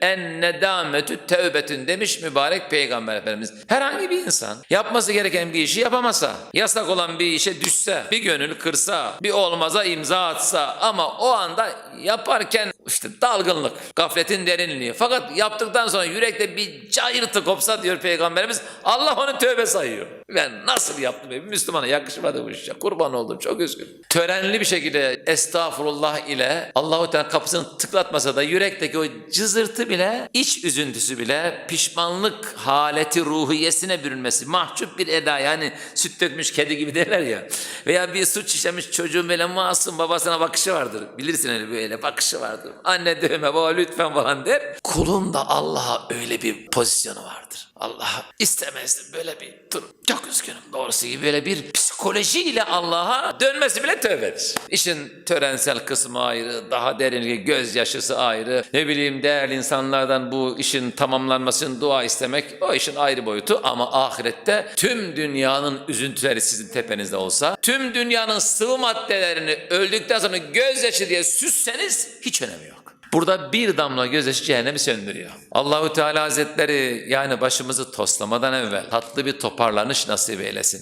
En nedametü tevbetün demiş mübarek peygamber efendimiz. Herhangi bir insan yapması gereken bir işi yapamasa, yasak olan bir işe düşse, bir gönül kırsa, bir olmaza imza atsa ama o anda yaparken işte dalgınlık, gafletin derinliği. Fakat yaptıktan sonra yürekte bir cayırtı kopsa diyor peygamberimiz Allah onu tövbe sayıyor. Ben nasıl yaptım? Bir Müslümana yakışmadı bu iş. ya. Kurban oldum çok üzgünüm. Törenli bir şekilde estağfurullah ile Allahu Teala kapısını tıklatmasa da yürekteki o cızırtı bile, iç üzüntüsü bile pişmanlık haleti ruhiyesine bürünmesi. Mahcup bir eda yani süt dökmüş kedi gibi derler ya. Veya bir suç işlemiş çocuğun böyle masum babasına bakışı vardır. Bilirsin öyle böyle bakışı vardır. Anne dövme baba lütfen falan der. Kulun da Allah'a öyle bir pozisyonu vardır. Allah istemezdim böyle bir durum. Çok üzgünüm doğrusu gibi böyle bir psikolojiyle Allah'a dönmesi bile tövbedir. İşin törensel kısmı ayrı, daha derinliği, gözyaşısı ayrı. Ne bileyim değerli insanlardan bu işin tamamlanmasını dua istemek o işin ayrı boyutu ama ahirette tüm dünyanın üzüntüleri sizin tepenizde olsa, tüm dünyanın sıvı maddelerini öldükten sonra gözyaşı diye süsseniz hiç önemi yok. Burada bir damla gözyaşı cehennemi söndürüyor. Allahu Teala Hazretleri yani başımızı toslamadan evvel tatlı bir toparlanış nasip eylesin.